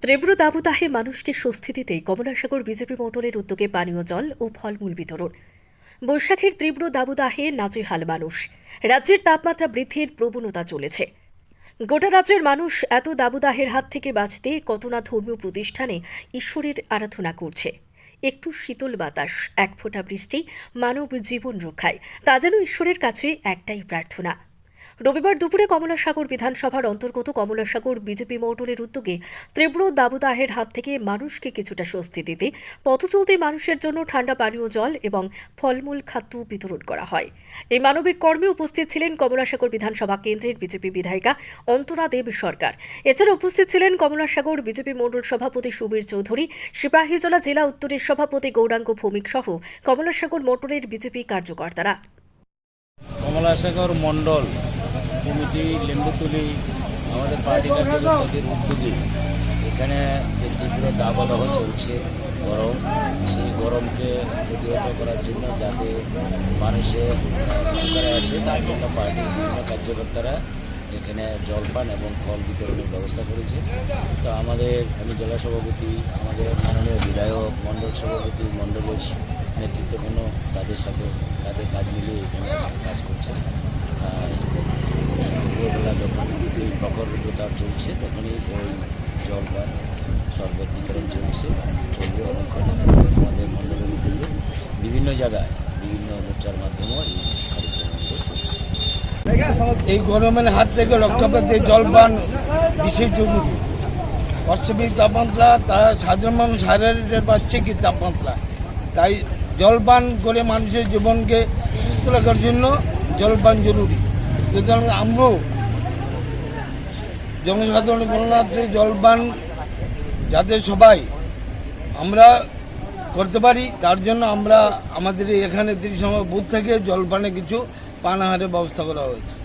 তীব্র দাবদাহে মানুষকে স্বস্তি দিতে কমলাসাগর বিজেপি মোটরের উদ্যোগে পানীয় জল ও ফলমূল বিতরণ। বৈশাখের তীব্র দাবদাহে নাজেহাল মানুষ। রাজ্যের তাপমাত্রা বৃদ্ধির প্রবণতা চলেছে। গোটা রাজ্যের মানুষ এত দাবদাহের হাত থেকে বাঁচতে কত না ধর্মীয় প্রতিষ্ঠানে ঈশ্বরের আরাধনা করছে। একটু শীতল বাতাস, এক ফোঁটা বৃষ্টি, মানব জীবন রক্ষায়। তা যেন ঈশ্বরের কাছে একটাই প্রার্থনা। রবিবার দুপুরে কমলাসাগর বিধানসভার অন্তর্গত কমলাসাগর বিজেপি মৌটুলের উদ্যোগে তীব্র দাবদাহের হাত থেকে মানুষকে কিছুটা স্বস্তি দিতে, পথ চলতে মানুষের জন্য ঠান্ডা পানীয় জল এবং ফলমূল খাদ্য বিতরণ করা হয়। এই মানবিক কর্মে উপস্থিত ছিলেন কমলাসাগর বিধানসভা কেন্দ্রের বিজেপি বিধায়িকা অন্তরা দেব সরকার। এছাড়া উপস্থিত ছিলেন কমলাসাগর বিজেপি মণ্ডল সভাপতি সুবীর চৌধুরী, সিপাহীজলা জেলা উত্তরের সভাপতি গৌরাঙ্গ ভৌমিক সহ কমলাসাগর মোটরের বিজেপি কার্যকর্তারা। কমলাসাগর মণ্ডল কমিটি লেম্বুতুলি আমাদের পার্টি কার্যকর্তাদের উদ্যোগে। এখানে যে তীব্র দাবদাহ চলছে, গরম, সেই গরমকে প্রতিহত করার জন্য যাতে মানুষের আসে, তার জন্য পার্টির বিভিন্ন কার্যকর্তারা এখানে জলপান এবং ফল বিতরণের ব্যবস্থা করেছে। তো আমাদের, আমি জেলা সভাপতি, আমাদের মাননীয় বিধায়ক, মণ্ডল সভাপতি, মণ্ডলের নেতৃত্বপূর্ণ তাদের সাথে তাদের কাজ মিলিয়ে এখানে কাজ করছে। রূপতাপ চলছে, তখনই ওই জলপান শরবত বিতরণ চলছে। চলবে অনেকক্ষণ। আমাদের মণ্ডলের উদ্যোগে বিভিন্ন জায়গায়, বিভিন্ন মোর্চার মাধ্যমে এই কার্যক্রমগুলো চলছে। এই গরমের হাত থেকে রক্ষা পেতে জলপান বিশেষ জরুরি। অস্বাভাবিক তাপমাত্রা, তারা সাধারণ মানুষ হারারে পাচ্ছে কি তাপমাত্রা? তাই জলপান করে মানুষের জীবনকে সুস্থ রাখার জন্য জলপান জরুরি। সুতরাং আমরাও জনসাধারণ থেকে জলবান যাতে সবাই আমরা করতে পারি, তার জন্য আমরা আমাদের এখানে তিরিশ সময় বুথ থেকে জলপানে কিছু পানাহারের ব্যবস্থা করা হয়েছে।